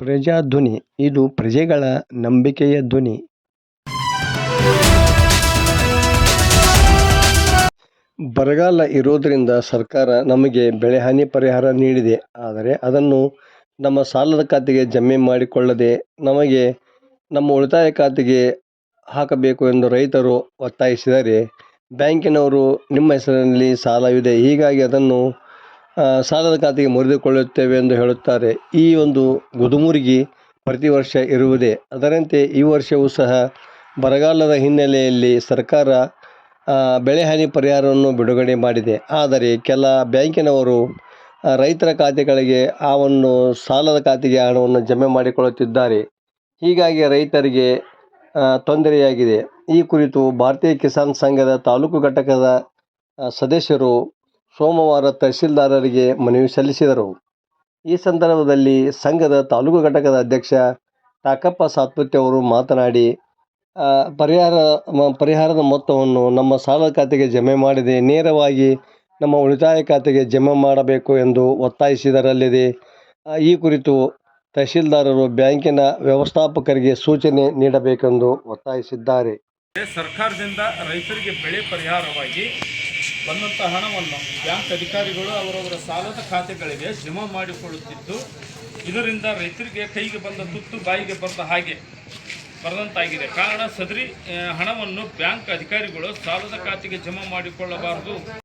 ಪ್ರಜಾಧ್ವನಿ, ಇದು ಪ್ರಜೆಗಳ ನಂಬಿಕೆಯ ಧ್ವನಿ. ಬರಗಾಲ ಇರೋದರಿಂದ ಸರ್ಕಾರ ನಮಗೆ ಬೆಳೆಹಾನಿ ಪರಿಹಾರ ನೀಡಿದೆ. ಆದರೆ ಅದನ್ನು ನಮ್ಮ ಸಾಲದ ಖಾತೆಗೆ ಜಮೆ ಮಾಡಿಕೊಳ್ಳದೆ ನಮಗೆ ನಮ್ಮ ಉಳಿತಾಯ ಖಾತೆಗೆ ಹಾಕಬೇಕು ಎಂದು ರೈತರು ಒತ್ತಾಯಿಸಿದರೆ ಬ್ಯಾಂಕಿನವರು ನಿಮ್ಮ ಹೆಸರಿನಲ್ಲಿ ಸಾಲವಿದೆ. ಹೀಗಾಗಿ ಅದನ್ನು ಸಾಲದ ಖಾತೆಗೆ ಮುರಿದುಕೊಳ್ಳುತ್ತೇವೆ ಎಂದು ಹೇಳುತ್ತಾರೆ. ಈ ಒಂದು ಗುದುಮುರುಗಿ ಪ್ರತಿ ವರ್ಷ ಇರುವುದೇ. ಅದರಂತೆ ಈ ವರ್ಷವೂ ಸಹ ಬರಗಾಲದ ಹಿನ್ನೆಲೆಯಲ್ಲಿ ಸರ್ಕಾರ ಬೆಳೆ ಬೆಳೆಹಾನಿ ಪರಿಹಾರವನ್ನು ಬಿಡುಗಡೆ ಮಾಡಿದೆ. ಆದರೆ ಕೆಲ ಬ್ಯಾಂಕಿನವರು ರೈತರ ಖಾತೆಗಳಿಗೆ ಆ ಒಂದು ಸಾಲದ ಖಾತೆಗೆ ಹಣವನ್ನು ಜಮೆ ಮಾಡಿಕೊಳ್ಳುತ್ತಿದ್ದಾರೆ. ಹೀಗಾಗಿ ರೈತರಿಗೆ ತೊಂದರೆಯಾಗಿದೆ. ಈ ಕುರಿತು ಭಾರತೀಯ ಕಿಸಾನ್ ಸಂಘದ ತಾಲೂಕು ಘಟಕದ ಸದಸ್ಯರು ಸೋಮವಾರ ತಹಶೀಲ್ದಾರರಿಗೆ ಮನವಿ ಸಲ್ಲಿಸಿದರು. ಈ ಸಂದರ್ಭದಲ್ಲಿ ಸಂಘದ ತಾಲೂಕು ಘಟಕದ ಅಧ್ಯಕ್ಷ ಟಾಕಪ್ಪ ಸಾತ್ಪತ್ಯ ಅವರು ಮಾತನಾಡಿ ಪರಿಹಾರ ಪರಿಹಾರದ ಮೊತ್ತವನ್ನು ನಮ್ಮ ಸಾಲದ ಖಾತೆಗೆ ಜಮೆ ಮಾಡಿದೆ. ನೇರವಾಗಿ ನಮ್ಮ ಉಳಿತಾಯ ಖಾತೆಗೆ ಜಮೆ ಮಾಡಬೇಕು ಎಂದು ಒತ್ತಾಯಿಸಿದರಲ್ಲದೆ ಈ ಕುರಿತು ತಹಶೀಲ್ದಾರರು ಬ್ಯಾಂಕಿನ ವ್ಯವಸ್ಥಾಪಕರಿಗೆ ಸೂಚನೆ ನೀಡಬೇಕೆಂದು ಒತ್ತಾಯಿಸಿದ್ದಾರೆ. ಸರ್ಕಾರದಿಂದ ರೈತರಿಗೆ ಬೆಳೆ ಪರಿಹಾರವಾಗಿ ಬಂದಂಥ ಹಣವನ್ನು ಬ್ಯಾಂಕ್ ಅಧಿಕಾರಿಗಳು ಅವರವರ ಸಾಲದ ಖಾತೆಗಳಿಗೆ ಜಮಾ ಮಾಡಿಕೊಳ್ಳುತ್ತಿದ್ದು, ಇದರಿಂದ ರೈತರಿಗೆ ಕೈಗೆ ಬಂದ ತುತ್ತು ಬಾಯಿಗೆ ಬಂದ ಹಾಗೆ ಬರದಂತಾಗಿದೆ. ಕಾರಣ ಸದರಿ ಹಣವನ್ನು ಬ್ಯಾಂಕ್ ಅಧಿಕಾರಿಗಳು ಸಾಲದ ಖಾತೆಗೆ ಜಮಾ ಮಾಡಿಕೊಳ್ಳಬಾರದು.